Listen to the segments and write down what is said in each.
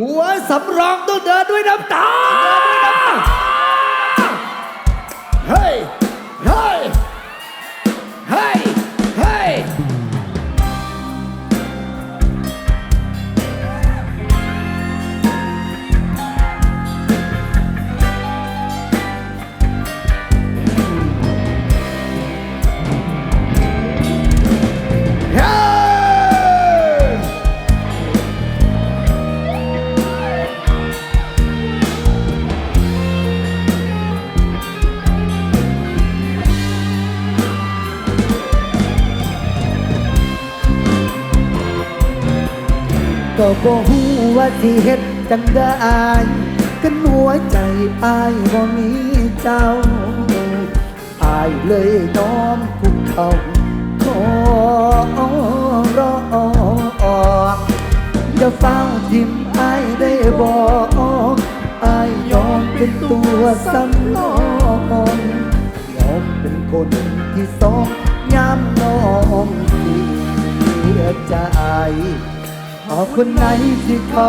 หัวสำรองต้องเดินด้วยน้ำตา เฮ้ย เฮ้ย ก็บ่ฮู้ว่าสิเฮ็ดจังได้กันหัวใจอายบ่มีเจ้าอายเลยน้อมคุกเขาขอร้องอย่าเฝ้าทิมอายได้บอกอายยอมเป็นตัวสำรองยอมเป็นคนที่สองยามน้องเสียใจ เอาคนไหนที่เขา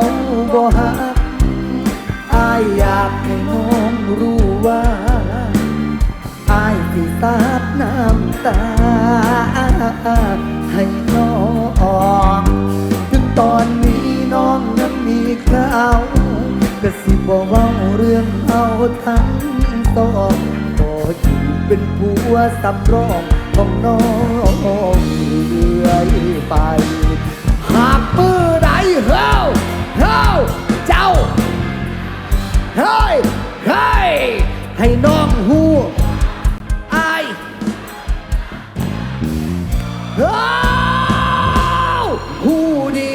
บ่ฮักอายอยากให้น้องรู้ว่าอายที่สาดน้ำตา ให้น้องถึงตอนนี้น้องยังมีเขาวก็สิบ่เว้าเรื่องเอาทั้งสองขออยู่เป็นผัวสำรองของน้องเรื่อยไป มือใดเฮ้าเฮ้าเจ้าเฮ้ยเฮ้ยให้น้องหูอายเฮ้าหูดี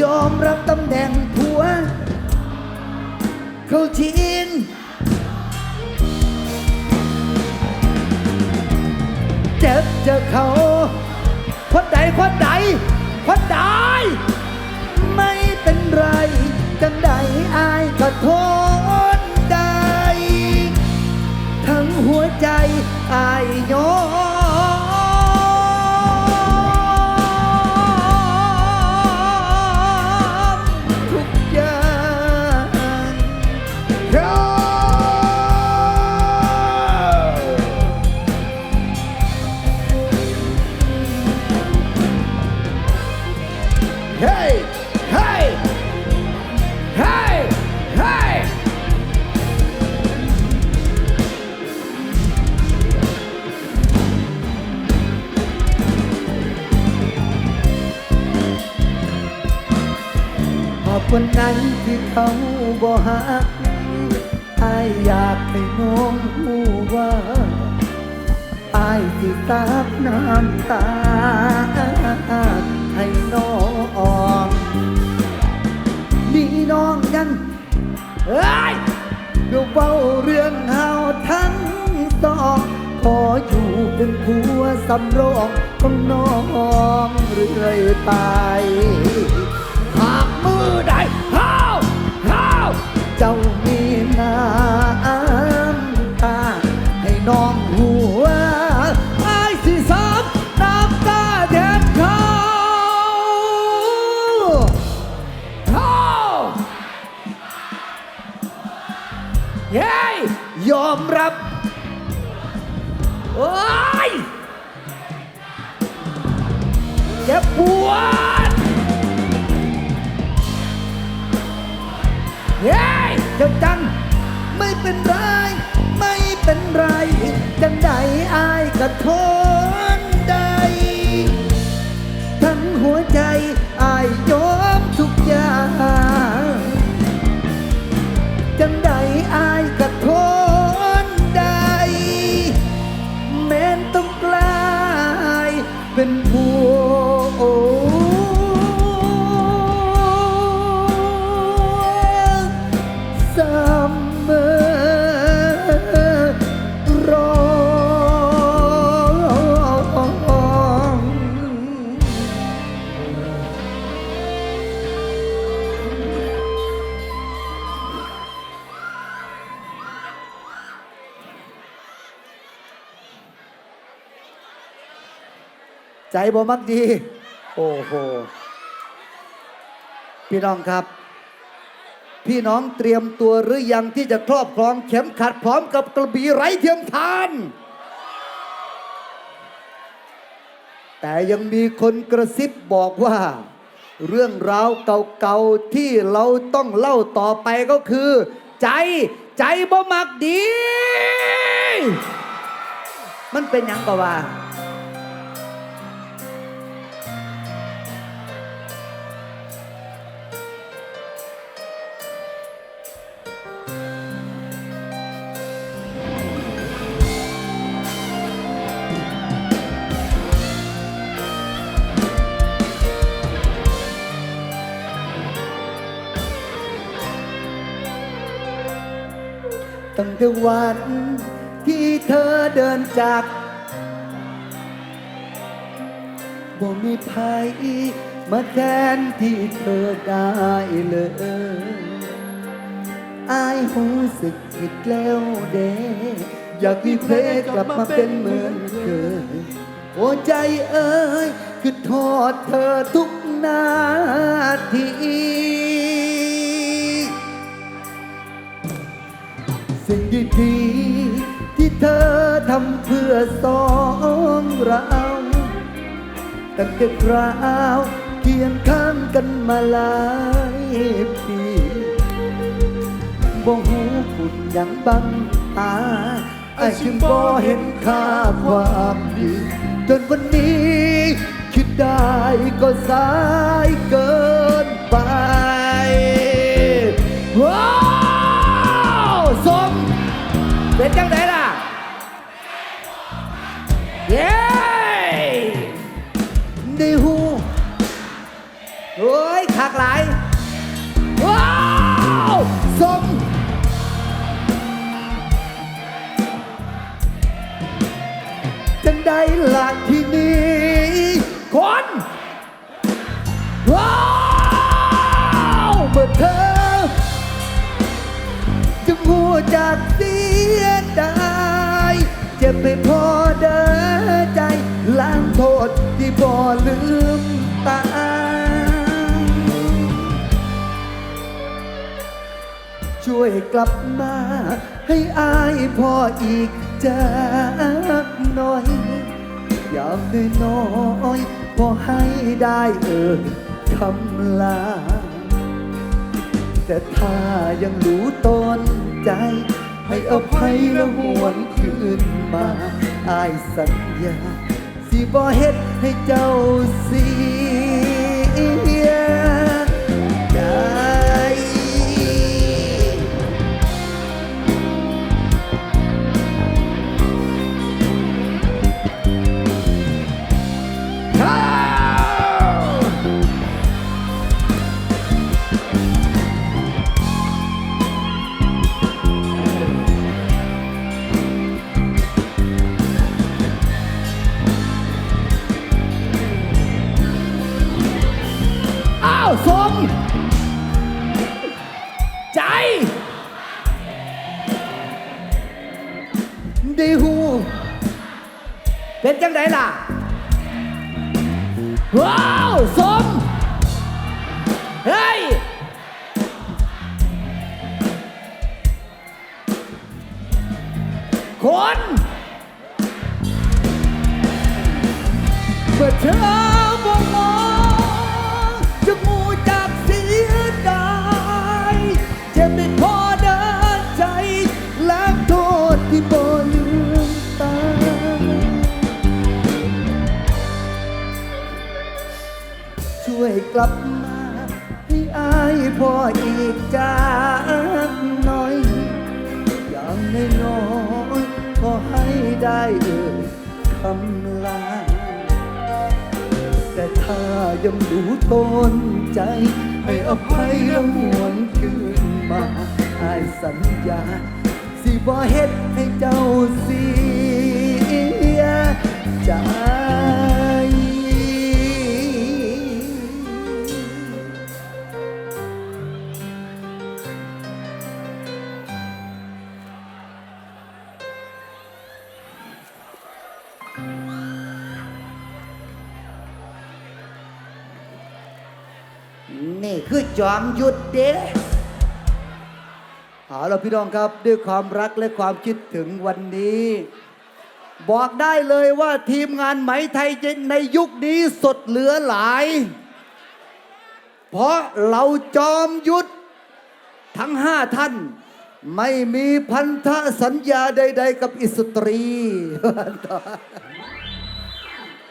ยอมรับตำแหน่งผัวเขาชิ เจอเขาคนใดคนใดคนใดไม่เป็นไรจังใดอายก็ทนได้ ทั้งหัวใจอายยอม ขอบคนนั้นที่เขาบ่ฮักอายอยากให้น้องรู้ว่าอายสิตาบน้ำตา ให้น้องมีน้องยังเอ้ยก็เว้าเรื่องเฮาทั้งสองขออยู่เป็นผัวสำรองของน้องเรื่อยไปากมือใดเฮาเฮาเจ้ามีน้ำตา ให้น้องหัวไอ้ายสิสามน้ำตาแทนเขาเขาเย้ยยอมรับโอ้ยเจ็บปวด ยเจ้าจัง ไม่เป็นไร ไม่เป็นไร จังใดอายก็ทนได้ ทั้งหัวใจอายยอมทุกอย่าง จังใดอายก็ทนได้ แม้นต้องกลายเป็นผั ใจบ่มักดี โอ้โห พี่น้องครับ พี่น้องเตรียมตัวหรือยังที่จะครอบครองเข็มขัดพร้อมกับกระบี่ไร้เทียมทาน แต่ยังมีคนกระซิบบอกว่า เรื่องราวเก่าๆที่เราต้องเล่าต่อไปก็คือ ใจใจบ่มักดี มันเป็นยังกว่า ตั้งแต่วัน ที่เธอเดินจากบ่มีภัยมาแทนที่เธอได้เลยอายหูสึกผิดแล้วเด้อยากมีเพลงกลับมาเป็นเหมือนเคยโอ้ใจเอ้ยคือทอดเธอทุกนาที ดีที่เธอทำเพื่อสองเราตั้งแต่คราวเคียงข้างกันมาหลายปีบ่หูพูดอย่างบังตาไอ้จึงบ่เห็นค่าความดี จนวันนี้ คิดได้ก็สายเกิน ได้หูโอ้ยขากหลาย ว้าวสมจังได้ละที่นี้คนว้าวเมื่อเธอจึงหัวจากเสียด ที่บ่ลืมตา ช่วยกลับมา ให้อายพ่ออีกจากหน่อยอย่างน้อยๆพอให้ได้เอ่ยคำลา แต่ถ้ายังรู้ตนใจ ให้อภัยและหวนคืนมาอายสัญญา ที่บ่เฮ็ดให้เจ้าเสีย ล่ะ ว้าว สม เฮ้ย คนเมื่อเธอ กลับมาให้อายพ่ออีกจากหน่อย อย่างน้อยๆก็ให้ได้เอ่ยคำลา แต่ถ้ายังรู้นใจ ให้อภัยและหวนคืนมาอายสัญญา สิบ่เฮ็ดให้เจ้าเสียใจ นี่คือจอมยุทธเด้เอาละพี่น้องครับด้วยความรักและความคิดถึงวันนี้ บอกได้เลยว่าทีมงานไหมไทยในยุคนี้สดเหลือหลาย เพราะเราจอมยุทธทั้งห้าท่าน ไม่มีพันธสัญญาใด ๆ กับอิสตรี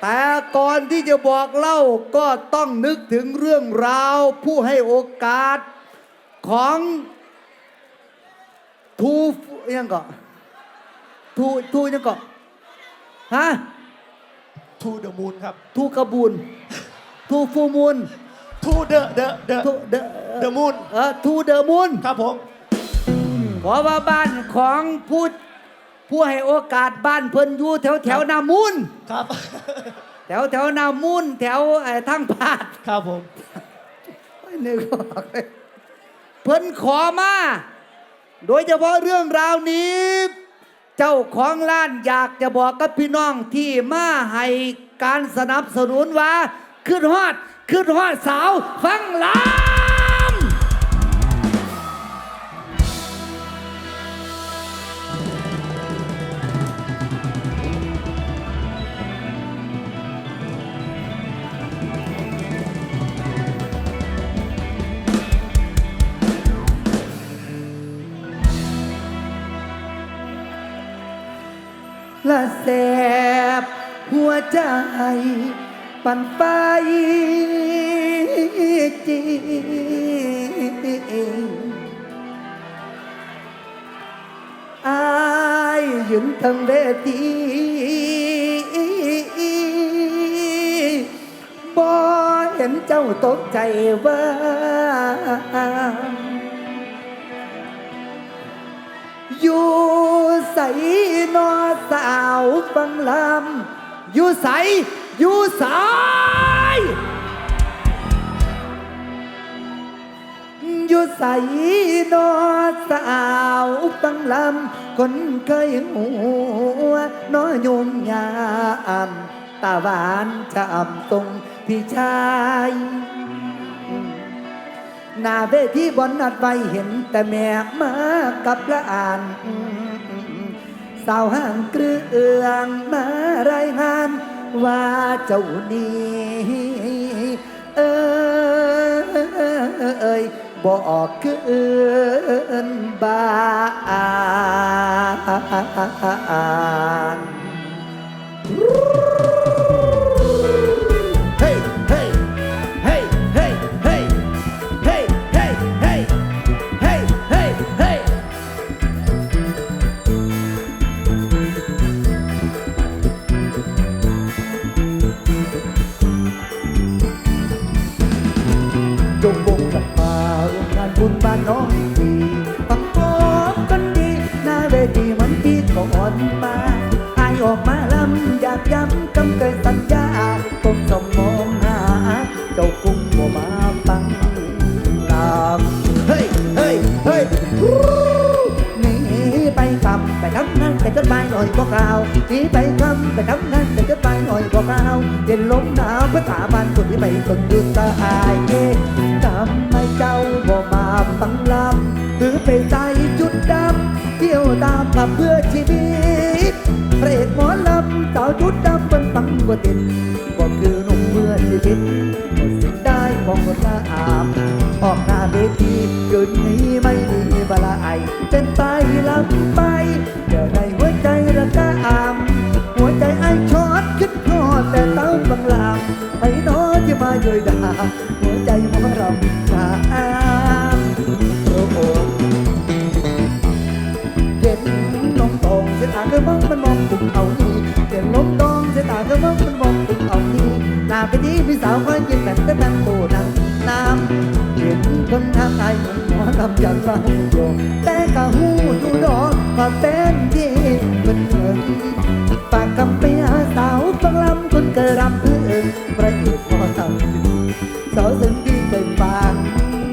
แต่ก่อนที่จะบอกเล่าก็ต้องนึกถึงเรื่องราว ผู้ให้โอกาสของทูยังก็ทูทูยังก็ฮะทูเดอะมูนครับทูกระบุนทูฟูมูลทูเดอะเดอะเดอะทูเดเดอะมูนเออทูเดอะมูลครับผม เพราะว่าบ้านของผู้ผู้ให้โอกาสบ้านเพิ่นอยู่แถวแถวนามูลครับ แถวแถวนามูลแถวไอ้ทั้งพาดครับผมไม่นึกออกเลยเพิ่นขอมา โดยเฉพาะเรื่องราวนี้ เจ้าของร้านอยากจะบอกกับพี่น้องที่มาให้การสนับสนุนว่า ขึ้นฮอด ขึ้นฮอดสาว ฟังลา ละแสบ หัวใจ ปั่นไปจริงอายยืนทางเวทีบ่เห็นเจ้าตกใจว่าอยู่ ใสนอสาวฟังลำอยู่ใสอยู่สายอยู่ใสนอสาวฟังลำคนเคยหัวนอยมยามตาหวานชามตรงพี่ชายหน้าเวทีบอนนัดไว้เห็นแต่แม่มากับละอ่าน สาวห่างเกลืองมารายงานว่าเจ้านี้เอ้ยบอกเกินบาน บุญบ้านน้องดีฟังพร้อมกันดีหน้าเวทีมันที่ก่อนมาอายออกมาลำอยากย้ำกำเกยสัญญาคงสมมองหา เจ้ากุ้งบ่มาฟังตามเฮ้ยเฮ้ยเฮ้ยนีไปกลับไปทำงานแต่จดหมายหน่อยพวกเราหนีไปกลับไปทำงานแต่จดหมายหน่อยพวกเราเย็นลมหนาวเพื่อสาบานคนที่ไปสนดุสหายเอ มาฟังลำหรือไปใจจุดดำเที่ยวตามกับเพื่อชีวิตเพระเอกหมอลำสาวชุดดำเป็นฟังบ่ติดก็คือหนุ่มเพื่อชีวิตหมดสิได้ของคนละอามออกหน้าเวทีคืนนี้ไม่มีเวลาไอเป็นไปลำไปเดี๋ยวในหัวใจระกะอามหัวใจไอช็อตขึ้นพอดแต่เต้าบังลามไปโน้ที่มาเยยดา พี่สาวคอยยิ้มแต่แต่นั่งโตนั่งน้ำเห็นคนทางไอเหมอนหมอลำอย่างเราอยู่แต่กะหูอยู่ดอกว่าเป็นที่เป็นเงินฝากคำไปหาสาวฟังลำคนกิดรำเพื่อพระเอกหมอลำสาวซึ่งดีเคยฟัง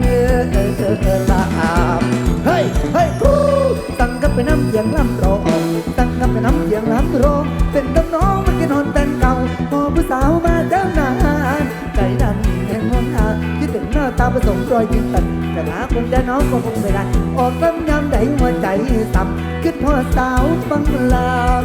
เออเออเออเออตามเฮ้ยเฮ้ยครูตั้งกับไปน้ำเสียงลำรอ รอยยิ้มตันจะหาคงจะน้องก็คงไม่ได้ออกตั้งยามใดหัวใจต่ำขึ้นพอสาวฟังลาม